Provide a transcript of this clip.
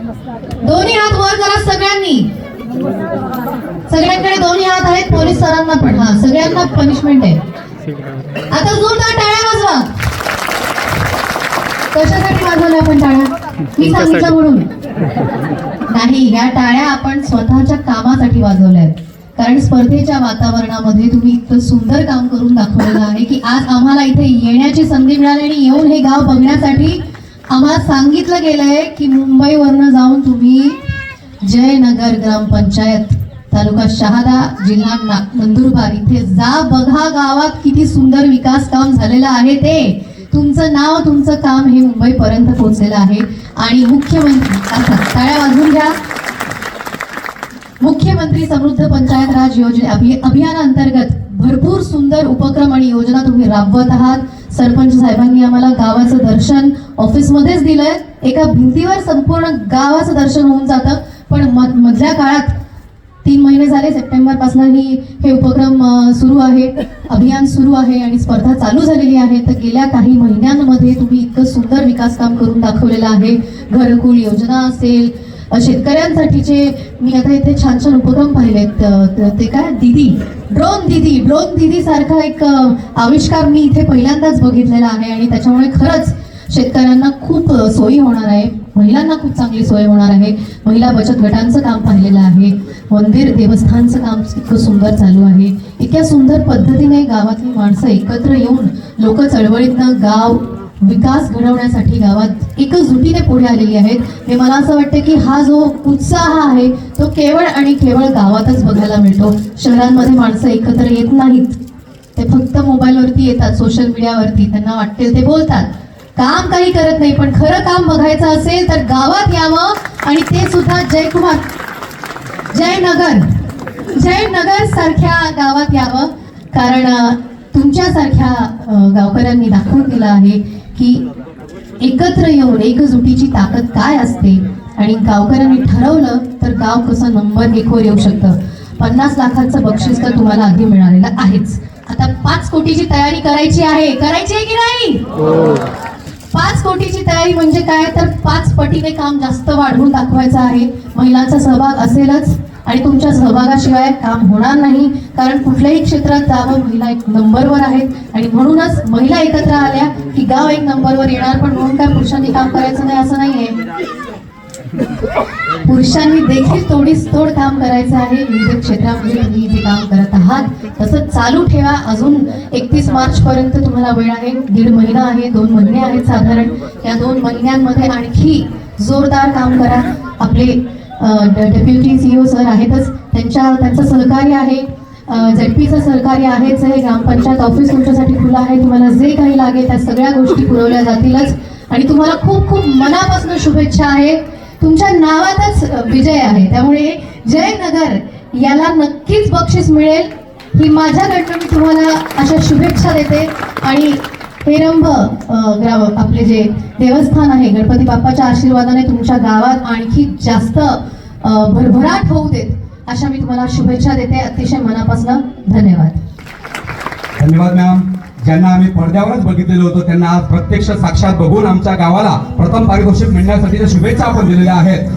दोन्ही हात वर करा सगळ्यांनी. सगळ्यांकडे दोन्ही हात आहेत पोलीस सरांना पण. हा सगळ्यांना पनिशमेंट आहे. आता जोरदार टाळ्या वाजवा. कशासाठी वाजवल्या आपण टाळ्या? मी सांगितलं म्हणून. नाही या टाळ्या आपण स्वतःच्या कामासाठी वाजवल्या आहेत. कारण स्पर्धेच्या वातावरणामध्ये तुम्ही इतकं सुंदर काम करून दाखवलेलं आहे की आज आम्हाला इथे येण्याची संधी मिळाली आणि येऊन हे गाव बघण्यासाठी आम्हाला सांगितलं गेलंय की मुंबईवरनं जाऊन तुम्ही जयनगर ग्रामपंचायत तालुका शहादा जिल्हा नंदुरबार इथे जा बघा गावात किती सुंदर विकास काम झालेलं आहे ते. तुमचं नाव तुमचं काम हे मुंबईपर्यंत पोहोचलेलं आहे. आणि मुख्यमंत्री आता टाळ्या वाजवून घ्या. मुख्यमंत्री समृद्ध पंचायत राज योजने अभि अभियानाअंतर्गत भरपूर सुंदर उपक्रम आणि योजना तुम्ही राबवत आहात. सरपंच साहेबांनी आम्हाला गावाचं दर्शन ऑफिसमध्येच दिलंय. एका भिंतीवर संपूर्ण गावाचं दर्शन होऊन जातं. पण मधल्या काळात तीन महिने झाले सप्टेंबरपासून ही हे उपक्रम सुरू आहे. अभियान सुरू आहे आणि स्पर्धा चालू झालेली आहे. तर गेल्या काही महिन्यांमध्ये तुम्ही इतकं सुंदर विकास काम करून दाखवलेलं आहे. घरकुल योजना असेल शेतकऱ्यांसाठीचे मी आता इथे छान छान उपक्रम पाहिलेत ते काय? दिदी. ड्रोन दिदी. ड्रोन दिदी सारखा एक आविष्कार मी इथे पहिल्यांदाच बघितलेला आहे आणि त्याच्यामुळे खरंच शेतकऱ्यांना खूप सोयी होणार आहे. महिलांना खूप चांगली सोय होणार आहे. महिला बचत गटांचं काम पाहिलेलं आहे. मंदिर देवस्थानचं काम इतकं सुंदर चालू आहे. इतक्या सुंदर पद्धतीने गावातली माणसं एकत्र येऊन लोक चळवळीतनं गाव विकास घडवण्यासाठी गावात एकजुटीने पुढे आलेली आहेत. हे मला असं वाटतं की हा जो उत्साह आहे तो केवळ आणि केवळ गावातच बघायला मिळतो. शहरांमध्ये माणसं एकत्र येत नाहीत. ते फक्त मोबाईलवरती येतात सोशल मीडियावरती. त्यांना वाटते ते बोलतात. काम काही करत नाही पण खरं काम बघायचं असेल तर गावात यावं. आणि ते सुद्धा जयकुमार जयनगर जयनगर सारख्या गावात यावं. कारण तुमच्यासारख्या गावकऱ्यांनी दाखवून दिलं आहे की एकत्र येऊन एकजुटीची ताकद काय असते? आणि गावकऱ्यांनी ठरवलं तर गाव कसं नंबर एकवर येऊ शकतं? पन्नास लाखाचं बक्षीस तर तुम्हाला आधी मिळालेलं आहेच. आता पाच कोटीची तयारी करायची आहे. करायची आहे की नाही? पाच कोटीची तयारी म्हणजे काय? तर पाच पटीने काम जास्त वाढवून दाखवायचं आहे. महिलांचा सहभाग असेलच. आणि तुमच्या सहभागाशिवाय काम होणार नाही कारण कुठल्याही क्षेत्रात जावं महिला एक नंबरवर आहेत. आणि म्हणूनच महिला एकत्र आल्या की गाव एक नंबरवर येणार पण म्हणून काय पुरुषांनी काम करायचं नाही असं नाहीये. पुरुषांनी देखील तोडीस तोड काम करायचं आहे. विविध क्षेत्रामध्ये तुम्ही जे काम करत आहात तसं चालू ठेवा. अजून एकतीस मार्च पर्यंत तुम्हाला वेळ आहे. दीड महिना आहे दोन महिने आहेत साधारण. या दोन महिन्यांमध्ये आणखी जोरदार काम करा. आपले डेप्युटी ओ सर आहेतच. त्यांच्या त्यांचं सहकार्य आहे. झेडपीचं सहकार्य आहेच. हे ग्रामपंचायत ऑफिस तुमच्यासाठी खुलं आहे. तुम्हाला जे काही लागेल त्या सगळ्या गोष्टी पुरवल्या जातीलच. आणि तुम्हाला खूप खूप मनापासून शुभेच्छा आहे. तुमच्या नावातच विजय आहे. त्यामुळे जयनगर याला नक्कीच बक्षीस मिळेल. ही माझ्याकडनं मी तुम्हाला अशा शुभेच्छा देते. आणि पेरंब ग्राम आपले जे देवस्थान आहे गणपती बाप्पाच्या आशीर्वादाने तुमच्या गावात आणखी जास्त भरभराट होऊ देत अशा मी तुम्हाला शुभेच्छा देते. अतिशय मनापासून धन्यवाद. धन्यवाद मॅम. ज्यांना आम्ही पडद्यावरच बघितलेलं होतं त्यांना आज प्रत्यक्ष साक्षात बघून आमच्या गावाला प्रथम पारितोषिक मिळण्यासाठी शुभेच्छा आपण दिलेल्या आहेत.